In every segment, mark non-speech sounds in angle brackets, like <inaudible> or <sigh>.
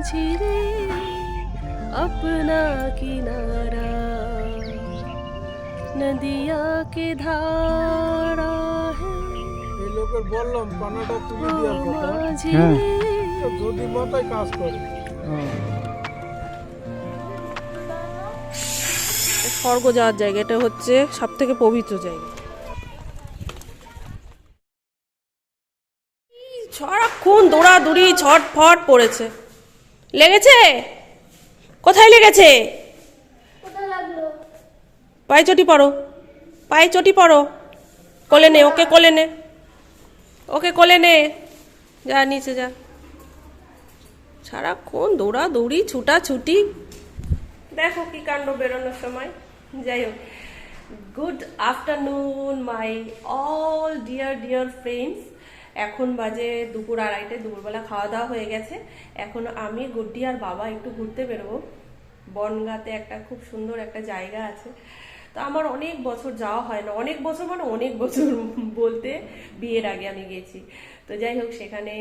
মাঝিরে अपना किनारा नदिया के धारा है এই লোকের বললাম পানাটা তুলে ओ দেওয়ার কথা माझी হ্যাঁ। তো যদি মাথায় কাজ করে স্বর্গ যাওয়ার জায়গা এটা হচ্ছে সব থেকে পবিত্র জায়গা সারাক্ষণ দৌড়াদৌড়ি ছটফট পড়েছে লেগেছে? কোথায় লেগেছে? পায়ে চটি পড়ো। পায়ে চটি পড়ো। কোলে নে ওকে কোলে নে। ওকে কোলে নে। যা নিচে যা। সারাক্ষণ দৌড়াদৌড়ি ছুটাছুটি। দেখো কি কাণ্ড বেরোনোর সময়। যাই হোক। Good afternoon my all dear dear friends এখন বাজে দুপুর আড়াইটে দুপুরবেলা খাওয়া দাওয়া হয়ে গেছে। এখন আমি, গুড্ডি আর বাবা একটু ঘুরতে বেরোবো। বনগাতে একটা খুব সুন্দর একটা জায়গা আছে। তো আমার অনেক বছর যাওয়া হয় না। অনেক বছর মানে অনেক বছর বলতে বিয়ের আগে আমি গেছি। তো যাই হোক, সেখানে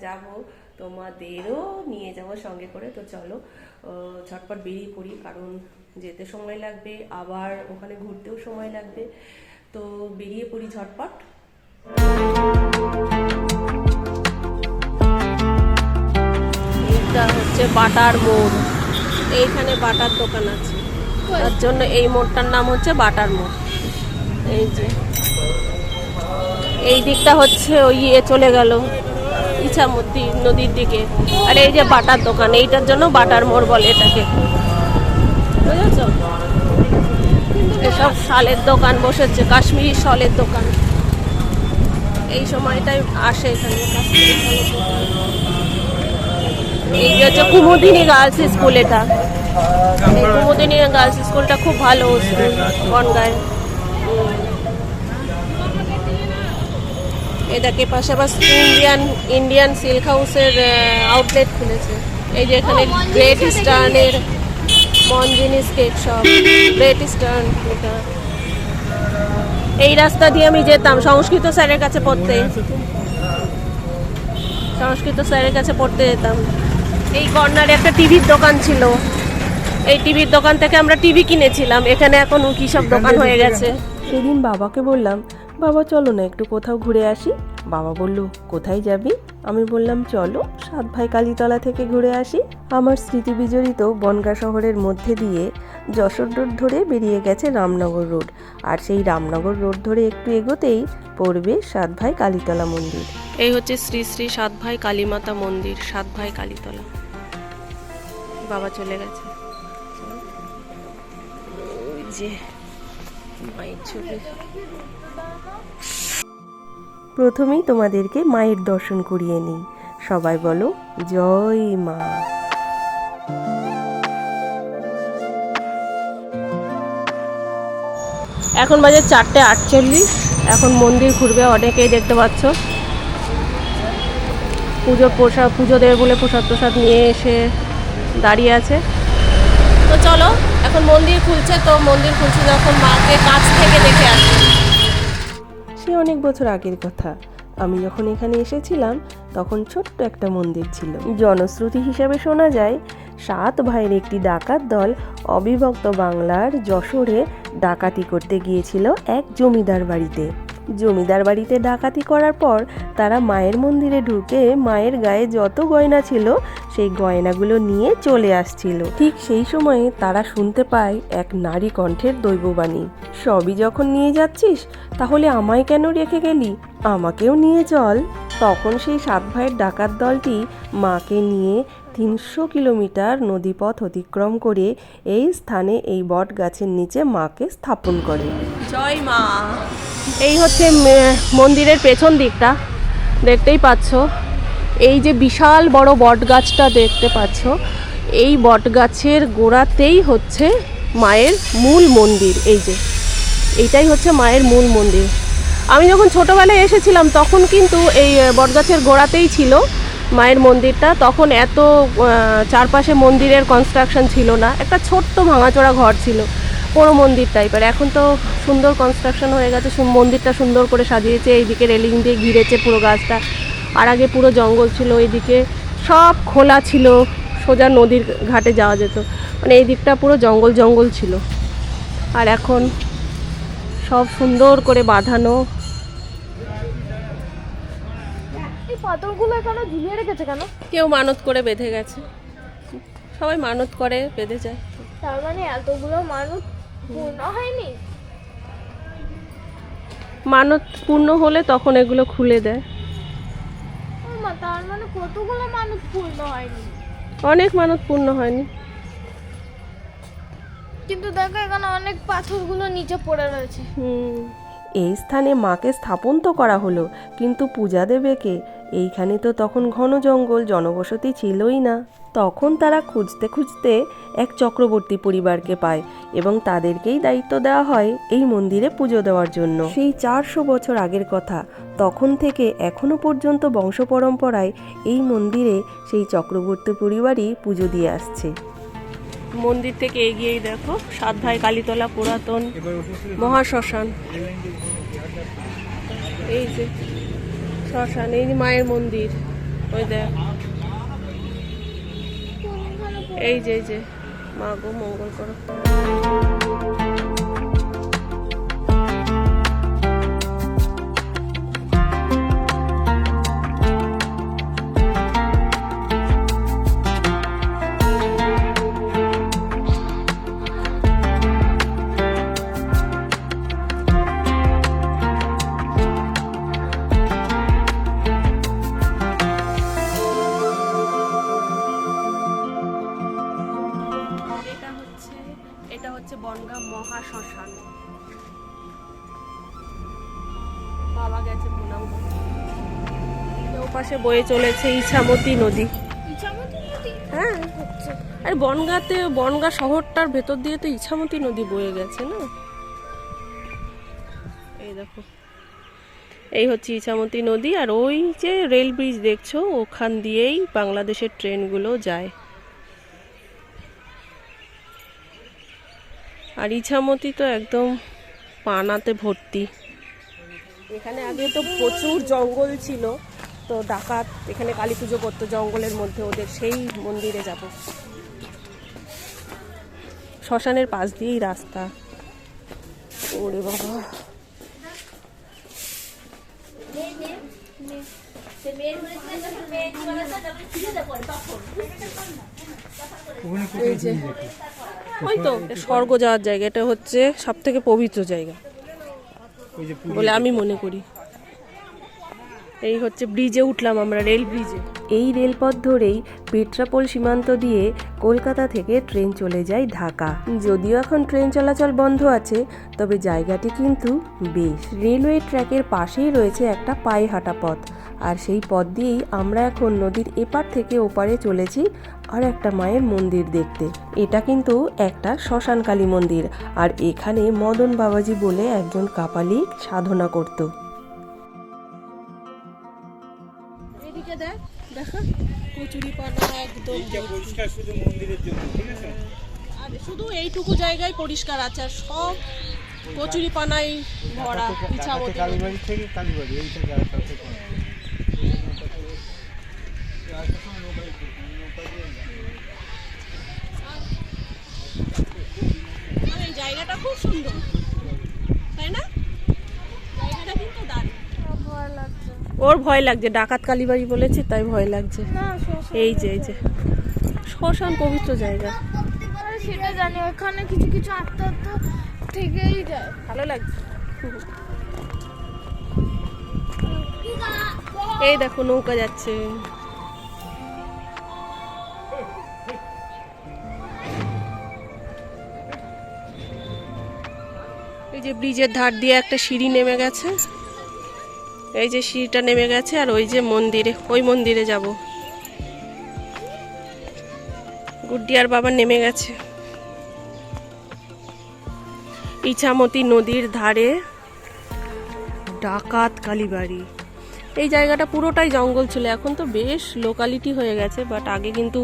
যাব। তোমাদেরও নিয়ে যাব সঙ্গে করে। তো চলো ঝটপট বেরিয়ে পড়ি। কারণ যেতে সময় লাগবে, আবার ওখানে ঘুরতেও সময় লাগবে। তো বেরিয়ে পড়ি ঝটপট। এইটা হচ্ছে বাটার মোড়। এইখানে বাটার দোকান আছে। তার জন্য এই মোড়টার নাম হচ্ছে বাটার মোড়। এই যে। এই দিকটা হচ্ছে ওই ইয়ে চলে গেল। ইছামতি নদীর দিকে। আর এই যে বাটার দোকান, এইটার জন্য বাটার মোড় বলে এটাকে। বুঝেছ? এসব শালের দোকান বসেছে, কাশ্মীরি শালের দোকান। এই সময়টাই আসে এখানে। এই কুমুদিনী গার্লস স্কুল এটা। কুমুদিনী গার্লস স্কুলটা খুব ভালো স্কুল বনগায়। এটাকে পাশাপাশি ইন্ডিয়ান ইন্ডিয়ান সিল্ক হাউসের আউটলেট খুলেছে। এই যে এখানে Great ইস্টার্নের Monginis cake shop Great Eastern এটা। এই রাস্তা দিয়ে আমি যেতাম সংস্কৃত স্যারের কাছে পড়তে। সংস্কৃত স্যারের কাছে পড়তে যেতাম। এই কর্নারে একটা টিভির দোকান ছিল। এই টিভির দোকান থেকে আমরা টিভি কিনেছিলাম। এখানে এখন কি সব দোকান হয়ে গেছে। সেদিন বাবাকে বললাম বাবা চলো না একটু কোথাও ঘুরে আসি। বাবা বলল কোথায় যাবি? আমি বললাম চলো সাত ভাই কালীতলা থেকে ঘুরে আসি। আমার স্মৃতি বিজড়িত বনগা শহরের মধ্যে দিয়ে যশোর রোড ধরে বেরিয়ে গেছে রামনগর রোড। আর সেই রামনগর রোড ধরে একটু এগোতেই পড়বে সাত ভাই কালীতলা মন্দির। এই হচ্ছে শ্রী শ্রী সাত ভাই কালীমাতা মন্দির সাত ভাই কালীতলা। বাবা চলে গেছে। যে মায়ের ছবি। প্রথমেই তোমাদেরকে মায়ের দর্শন করিয়ে নিই। সবাই বলো জয় মা। এখন বাজে চারটে আটচল্লিশ। এখন মন্দির ঘুরবে অনেকেই দেখতে পাচ্ছ। পুজো প্রসাদ পুজো দেবে বলে প্রসাদ প্রসাদ নিয়ে এসে দাঁড়িয়ে আছে। তো চলো, এখন মন্দির খুলছে, তো মন্দির খুলছে যখন মাকে কাছ থেকে দেখে আসি সে অনেক বছর আগের কথা। আমি যখন এখানে এসেছিলাম, তখন ছোট্ট একটা মন্দির ছিল। জনশ্রুতি হিসাবে শোনা যায় সাত ভাইয়ের একটি ডাকাত দল অবিভক্ত বাংলার যশোরে ডাকাতি করতে গিয়েছিল এক জমিদার বাড়িতে। জমিদার বাড়িতে ডাকাতি করার পর তারা মায়ের মন্দিরে ঢুকে মায়ের গায়ে যত গয়না ছিল সেই গয়নাগুলো নিয়ে চলে আসছিল। ঠিক সেই সময়ে তারা শুনতে পায় এক নারী কণ্ঠের দৈববাণী। সবই যখন নিয়ে যাচ্ছিস, তাহলে আমায় কেন রেখে গেলি? আমাকেও নিয়ে চল। তখন সেই সাত ভাইয়ের ডাকাত দলটি মাকে নিয়ে তিনশো কিলোমিটার নদীপথ অতিক্রম করে এই স্থানে এই বট গাছের নিচে মাকে স্থাপন করে। জয় মা। এই হচ্ছে মন্দিরের পেছন দিকটা দেখতেই পাচ্ছ। এই যে বিশাল বড় বট গাছটা দেখতে পাচ্ছ এই বট গাছের গোড়াতেই হচ্ছে মায়ের মূল মন্দির। এই যে এইটাই হচ্ছে মায়ের মূল মন্দির। আমি যখন ছোটোবেলায় এসেছিলাম তখন কিন্তু এই বটগাছের গোড়াতেই ছিল। মায়ের মন্দিরটা, তখন এত চারপাশে মন্দিরের কনস্ট্রাকশন ছিল না। একটা ছোট্ট ভাঙাচোরা ঘর ছিল পুরো মন্দির টাইপের এখন তো সুন্দর কনস্ট্রাকশন হয়ে গেছে মন্দিরটা সুন্দর করে সাজিয়েছে, এইদিকে রেলিং দিয়ে ঘিরেছে পুরো গাছটা। আর আগে পুরো জঙ্গল ছিল এইদিকে সব খোলা ছিল, সোজা নদীর ঘাটে যাওয়া যেত। মানে এই দিকটা পুরো জঙ্গল জঙ্গল ছিল। আর এখন সব সুন্দর করে বাঁধানো পাথরগুলো এখানে ঝুলিয়ে রেখেছে কেন? কেউ মানত করে বেঁধে গেছে। সবাই মানত করে বেঁধে যায়। তার মানে এতগুলো মানুষ পূর্ণ হয়নি? মানত পূর্ণ হলে তখন এগুলো খুলে দেয়। ও মা তার মানে কতগুলো মানুষ পূর্ণ হয়নি? অনেক মানত পূর্ণ হয়নি। কিন্তু দেখো এখানে অনেক পাথরগুলো নিচে পড়ে রয়েছে। হুম। এই স্থানে মাকে স্থাপন তো করা হলো, কিন্তু পূজা দেবে কে এইখানে তো তখন ঘন জঙ্গল, জনবসতি ছিলই না। তখন তারা খুঁজতে খুঁজতে এক চক্রবর্তী পরিবারকে পায় এবং তাদেরকেই দায়িত্ব দেওয়া হয় এই মন্দিরে পুজো দেওয়ার জন্য। সেই চারশো বছর আগের কথা, তখন থেকে এখনও পর্যন্ত বংশ পরম্পরায় এই মন্দিরে সেই চক্রবর্তী পরিবারই পুজো দিয়ে আসছে। মন্দির থেকে এগিয়েই দেখো সাত ভাই কালীতলা পুরাতন মহাশ্মশান। এই যে শ্মশান, এই মায়ের মন্দির, ওই দেখ। এই যে এই যে, মা গো, মঙ্গল করো। বয়ে চলেছে ইছামতি নদী। হ্যাঁ। আর বনগাঁতে বনগাঁ শহরটার ভেতর দিয়ে তো ইছামতি নদী বয়ে গেছে না? এই দেখো। এই হচ্ছে ইছামতি নদী আর ওই যে রেল ব্রিজ দেখছ ওখান দিয়েই বাংলাদেশের ট্রেনগুলো যায়। আর ইছামতি তো একদম পানাতে ভর্তি। এখানে আগে তো প্রচুর জঙ্গল ছিল। তো ডাকাত এখানে কালী পুজো করতো জঙ্গলের মধ্যে ওদের সেই মন্দিরে যাব। শ্মশানের পাশ দিয়েই রাস্তা। ওরে বাবা। ওই তো স্বর্গ যাওয়ার জায়গা এটা হচ্ছে সব থেকে পবিত্র জায়গা। বলে আমি মনে করি। এই হচ্ছে ব্রিজে উঠলাম আমরা রেল ব্রিজে এই রেলপথ ধরেই পেট্রাপোল সীমান্ত দিয়ে কলকাতা থেকে ট্রেন চলে যায় ঢাকা। যদিও এখন ট্রেন চলাচল বন্ধ আছে, তবে জায়গাটি কিন্তু বেশ। রেলওয়ে ট্র্যাকের পাশেই রয়েছে একটা পায়ে হাঁটা পথ। আর সেই পথ দিয়েই আমরা এখন নদীর এপার থেকে ওপারে চলেছি আর একটা মায়ের মন্দির দেখতে। এটা কিন্তু একটা শ্মশানকালী মন্দির। আর এখানে মদন বাবাজি বলে একজন কাপালিক সাধনা করতো। দেখ কচুরি পানা একদম আর শুধু এইটুকু জায়গায় পরিষ্কার আছে আর সব কচুরি পানাই ভরা ইচ্ছা কালীবাড়ি থেকে কালীবাড়ি এইটা জায়গাটা থেকে জায়গাটা খুব সুন্দর তাই না জায়গাটা কিন্তু দারুণ ভয় লাগছে ওর ভয় লাগছে ডাকাত কালীবাড়ি বলেছি তাই ভয় লাগছে। এই যে এই যে। শ্মশান পবিত্র জায়গা। সেটা জানি ওখানে কিছু কিছু আত্মা থেকেই যায়। ভালো লাগছে। এই দেখো নৌকা যাচ্ছে। এই যে ব্রিজের ধার দিয়ে একটা সিঁড়ি নেমে গেছে। এই যে সিঁড়িটা নেমে গেছে আর ওই যে মন্দিরে, ওই মন্দিরে যাব। গুড্ডিয়ার বাবা নেমে গেছে। ইছামতি নদীর ধারে ডাকাত কালীবাড়ি। এই জায়গাটা পুরোটাই জঙ্গল ছিল, এখন তো বেশ লোকালিটি হয়ে গেছে বাট আগে কিন্তু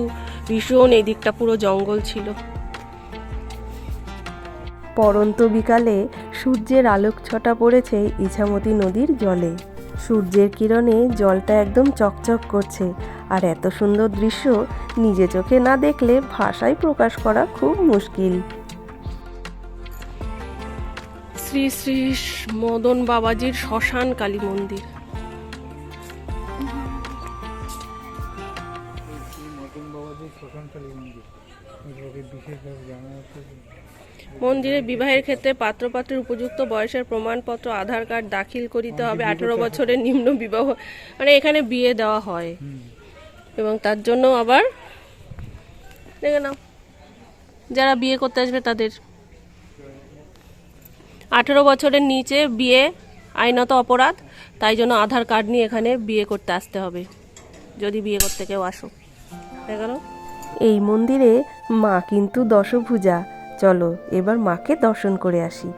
ভীষণ এই দিকটা পুরো জঙ্গল ছিল। পরন্ত বিকালে সূর্যের আলোক ছটা পড়েছে ইছামতি নদীর জলে। সূর্যের কিরণে জলটা একদম চকচক করছে আর এত সুন্দর দৃশ্য নিজে চোখে না দেখলে ভাষায় প্রকাশ করা খুব মুশকিল। শ্রী শ্রী মদন বাবাজির শ্মশান কালী মন্দির। মতন বাবাজি শ্মশানকালী মন্দির। বিশেষভাবে জানা মন্দিরে বিবাহের ক্ষেত্রে পাত্রপাত্রের উপযুক্ত বয়সের প্রমাণপত্র আধার কার্ড দাখিল করিতে হবে আঠেরো বছরের নিম্ন বিবাহ মানে এখানে বিয়ে দেওয়া হয়। এবং তার জন্য আবার দেখে নাও যারা বিয়ে করতে আসবে তাদের। আঠেরো বছরের নিচে বিয়ে আইনত অপরাধ তাই জন্য আধার কার্ড নিয়ে এখানে বিয়ে করতে আসতে হবে যদি বিয়ে করতে কেউ আসো। দেখা এই মন্দিরে মা কিন্তু দশভুজা চলো, এবার মাকে দর্শন করে আসি।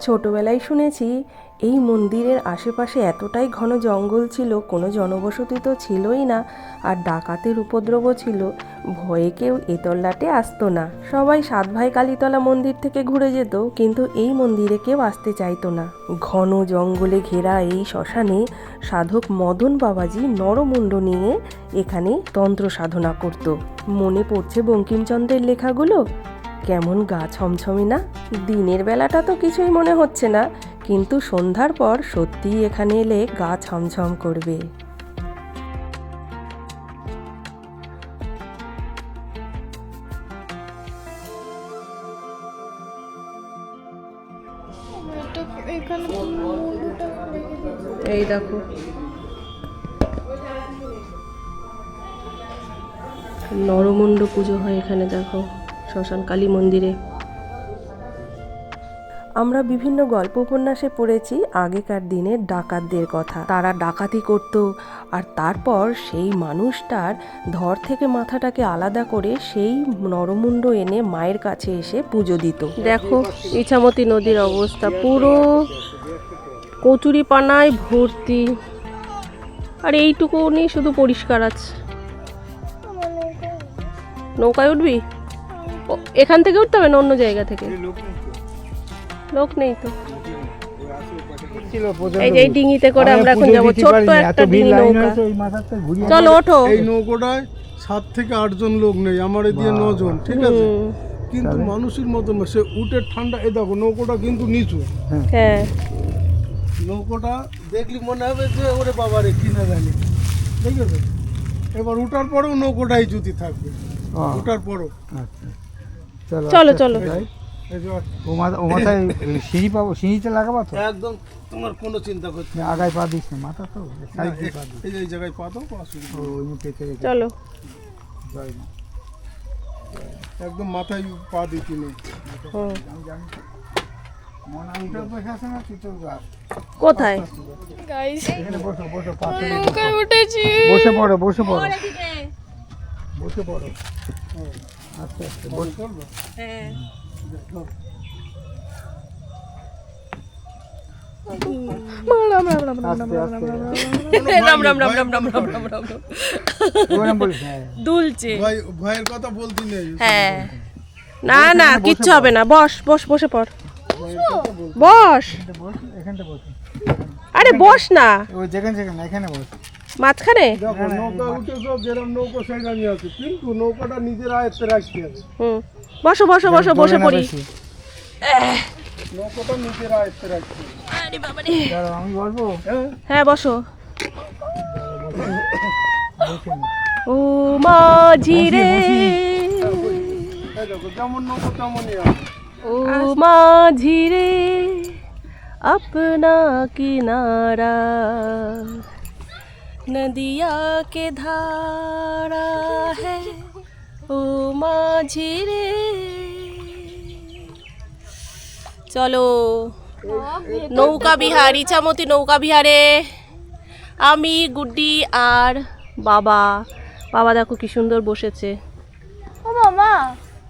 ছোটবেলায় শুনেছি, এই মন্দিরের আশেপাশে এতটাই ঘন জঙ্গল ছিল, কোনো জনবসতি তো ছিলই না, আর ডাকাতের উপদ্রব ছিল। ভয়ে কেউ এতল্লাটে আসতো না। সবাই সাত ভাই কালীতলা মন্দির থেকে ঘুরে যেত, কিন্তু এই মন্দিরে কেউ আসতে চাইতো না। ঘন জঙ্গলে ঘেরা এই শ্মশানে সাধক মদন বাবাজি নরমুণ্ড নিয়ে এখানে তন্ত্র সাধনা করত। মনে পড়ছে বঙ্কিমচন্দ্রের লেখাগুলো? কেমন গা ছমছমে না? দিনের বেলাটা তো কিছুই মনে হচ্ছে না, কিন্তু সন্ধ্যার পর সত্যিই এখানে এলে গা ছমছম করবে। এই দেখো। নরমুণ্ড পুজো হয় এখানে, দেখো। শ্মশান কালী মন্দিরে। আমরা বিভিন্ন গল্প উপন্যাসে পড়েছি আগেকার দিনের ডাকাতদের কথা। তারা ডাকাতি করত আর তারপর সেই মানুষটার ধর থেকে মাথাটাকে আলাদা করে সেই নরমুণ্ড এনে মায়ের কাছে এসে পুজো দিত। দেখো, ইছামতি নদীর অবস্থা পুরো কচুরি পানায় ভর্তি। আর এইটুকু নেই শুধু পরিষ্কার আছে। নৌকায় উঠবি? এখান থেকে উঠতে হবে না অন্য জায়গা থেকে? লোক নেই তো। এই যে ডিঙিতে করে আমরা এখন যাব। ছোট্ট একটা ডিঙি নৌকা। চলো ওঠো। এই নৌকোটায় সাত থেকে আটজন লোক নেই আমার দিয়ে নজন ঠিক আছে? কিন্তু মানুষের মতো না সে উটের ঠান্ডা এ দেখো নৌকোটা কিন্তু নিচু। হ্যাঁ। নৌকোটা দেখলি মনে হবে যে ওরে বাবারে কিনে জানি। ঠিক আছে? এবার উঠার পরেও নৌকোটাই জুতি থাকবে উঠার পরেও। আচ্ছা। চলো চলো ও মাথা ও মাথায় পাবো লাগাবো তো? একদম তোমার কোনো চিন্তা আগায় পা মাথা তো এই জায়গায় পা একদম মাথায় পা কোথায়? বসে পড়ো বসে পড়ো। বসে পড়ো। না না হ্যাঁ। কিচ্ছু হবে না। বস বস বসে পর বস। আরে বস না। এখানে বস। মাঝখানে দেখো নৌকা উঠে সব যেরকম নৌকা সেখানে আছে কিন্তু নৌকাটা নিজের আয়ত্তে রাখতে হবে হুম বসো বসো বসো বসে বলে না পড়ি বেশি। নৌকাটা নিজের আয়ত্তে রাখতে হবে দাঁড়াও, আমি বলবো হ্যাঁ বসো বসে নি। ও মাঝি রে এই দেখো যেমন নৌকা তেমনই আছে ও মাঝি রে अपना किनारा नदिया के धारा है ও মাঝি রে চলো নৌকা বিহার ইছামতি নৌকা বিহারে আমি গুড্ডি আর বাবা বাবা দেখো কি সুন্দর বসেছে ও মামা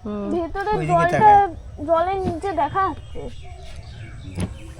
হুম। ভেতরে ওইদিকে জলটা তাকায়। জলের নিচে দেখা যাচ্ছে কি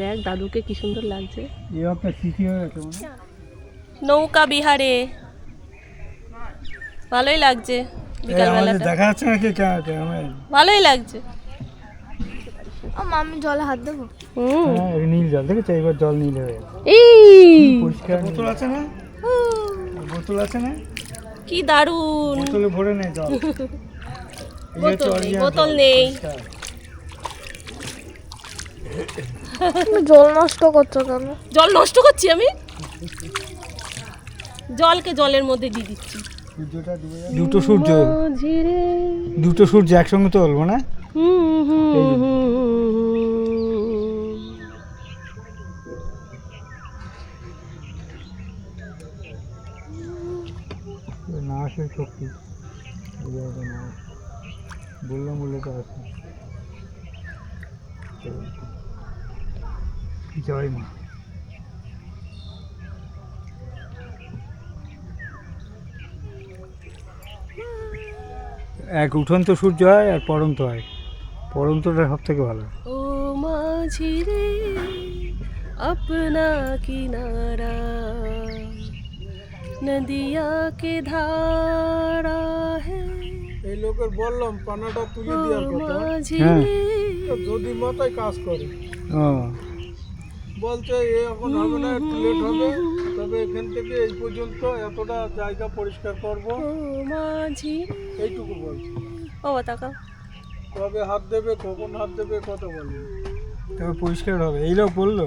দেখ দাদুকে কি সুন্দর লাগছে। নৌকা বিহারে। ভালোই লাগছে বিকালবেলাটা। দেখা যাচ্ছে নাকি? ভালোই লাগছে। ও জলে হাত দেবো? হুম। হ্যাঁ নীল জল দেখেছ? এবার জল নীল হয়ে এই। পরিষ্কার বোতল আছে না? বোতল আছে না? কি দারুণ বোতলে ভরে নে জল। বোতল নেই বোতল নেই। পরিষ্কার। তুমি জল নষ্ট করছ কেন? জল নষ্ট করছি আমি? জলকে জলের মধ্যে দিয়ে দিচ্ছি। দুটো সূর্য। দুটো সূর্য একসঙ্গে তো বলব না? হুম হুম এই না আসলে শক্তি। আসে। বললাম বলে তো আসে জয় মা। এক উঠন্ত সূর্য হয় আর পরন্ত হয়। পরন্তটা সব থেকে ভালো। ও মাঝি রে আপনা কিনারা নদিয়া কে ধারা এই লোকের বললাম পানাটা তুলে দেওয়ার কথা। হ্যাঁ। যদি মাথায় কাজ করে। হ্যাঁ বলছে এ এখন হবে না একটু লেট হবে। তবে এখান থেকে এই পর্যন্ত এতটা জায়গা পরিষ্কার করব। মাঝি। এইটুকু বলছে। ও তাকা কবে হাত দেবে কখন হাত দেবে কত বলবে। তবে পরিষ্কার হবে। এই লোক বলল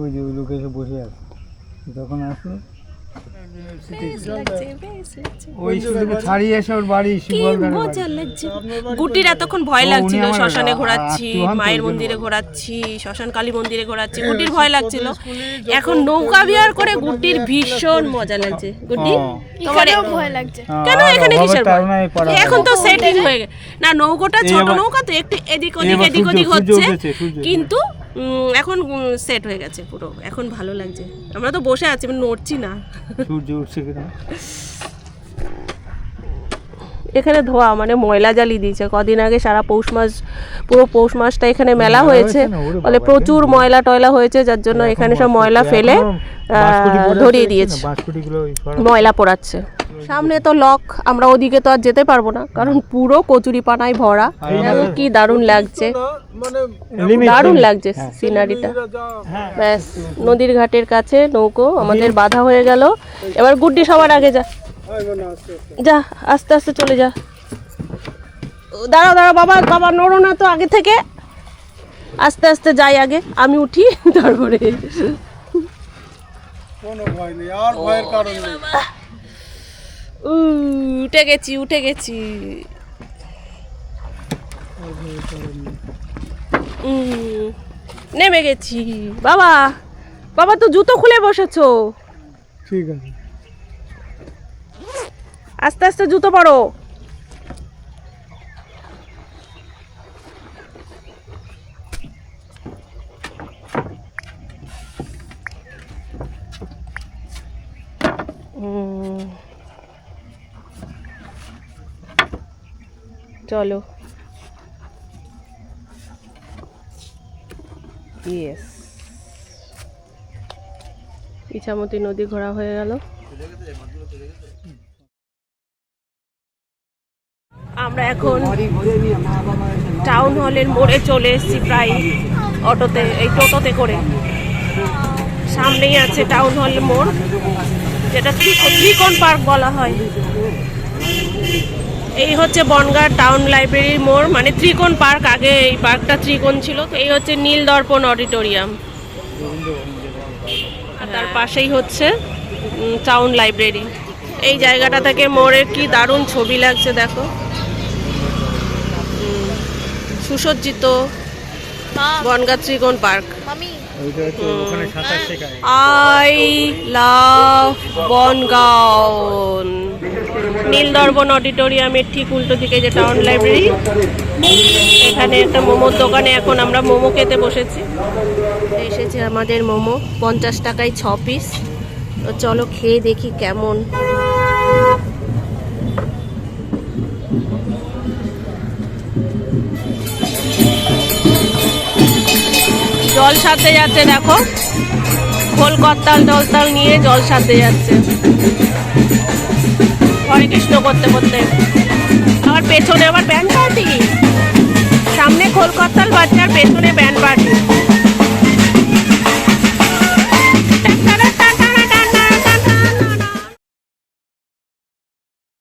ওই যে ওই লোক এসে বসে আছে। যখন আসলো। বেশ লাগছে বেশ লাগছে ওই স্কুলকে ছাড়িয়ে এসে ওর বাড়ি মজা লাগছে গুটির এতক্ষণ ভয় লাগছিল শ্মশানে ঘোরাচ্ছি মায়ের মন্দিরে ঘোরাচ্ছি শ্মশান কালী মন্দিরে ঘোরাচ্ছি গুটির ভয় লাগছিল। এখন নৌকা বিহার করে গুটির ভীষণ মজা লাগছে। গুটি তোমার ভয় লাগছে। কেন এখানে কিসের ভয়? এখন তো সেটিং হয়ে গেছে না নৌকোটা ছোট নৌকা তো একটু এদিক ওদিক এদিক ওদিক হচ্ছে। কিন্তু এখন সেট হয়ে গেছে পুরো। এখন ভালো লাগছে। আমরা তো বসে আছি আমি নড়ছি না। সূর্য উঠছে কিনা? এখানে ধোয়া মানে ময়লা জ্বালিয়ে দিয়েছে। কদিন আগে সারা পৌষ মাস পুরো পৌষ মাসটা এখানে মেলা হয়েছে। বলে প্রচুর ময়লা টয়লা হয়েছে যার জন্য এখানে সব ময়লা ফেলে ধরিয়ে দিয়েছে। ময়লা পোড়াচ্ছে। সামনে তো লক আমরা ওদিকে তো আর যেতে পারব না কারণ পুরো কচুরি পানায় ভরা দেখো কি দারুণ লাগছে। মানে দারুণ লাগছে হ্যাঁ। সিনারিটা ব্যাস নদীর ঘাটের কাছে নৌকো আমাদের বাধা হয়ে গেল। এবার গুড্ডি সবার আগে যা। যা আস্তে আস্তে চলে যা। দাঁড়াও দাঁড়াও বাবা বাবা নড়ো না তো আগে থেকে। আস্তে আস্তে যাই আগে আমি উঠি <laughs> তারপরে। কোনো ভয় নেই আর ভয়ের কারণ নেই। উ, উঠে গেছি উঠে গেছি। নেমে গেছি। বাবা বাবা তো জুতো খুলে বসেছো। ঠিক আছে। আস্তে আস্তে জুতো পরো। চলো। ইয়েস ইছামতি নদী ঘোরা হয়ে গেল। এখন টাউন হলের মোড়ে চলে এসেছি প্রায় অটোতে এই টোটোতে করে। সামনেই আছে টাউন হল মোড় যেটা ত্রিকোণ পার্ক বলা হয়। এই হচ্ছে বনগাঁ টাউন লাইব্রেরির মোড় মানে ত্রিকোণ পার্ক আগে এই পার্কটা ত্রিকোণ ছিল তো এই হচ্ছে নীল দর্পণ অডিটোরিয়াম। আর তার পাশেই হচ্ছে টাউন লাইব্রেরি এই জায়গাটা থেকে মোড়ের কি দারুণ ছবি লাগছে দেখো। সুসজ্জিত বনগাঁ ত্রিকোণ park. I love Bongaon. Nildarpan অডিটোরিয়ামের ঠিক উল্টো দিকে যে টাউন লাইব্রেরি এখানে একটা মোমোর দোকানে এখন আমরা মোমো খেতে বসেছি। এসেছে আমাদের মোমো পঞ্চাশ টাকায় ছ পিস তো চলো খেয়ে দেখি কেমন। জল সাথে যাচ্ছে, দেখো। খোল, করতাল, টলতাল নিয়ে জল সাথে যাচ্ছে। হরে কৃষ্ণ করতে করতে। আমার পেছনে আবার ব্যান্ড পার্টি সামনে খোল, করতাল বাচ্চার পেছনে ব্যান্ড পার্টি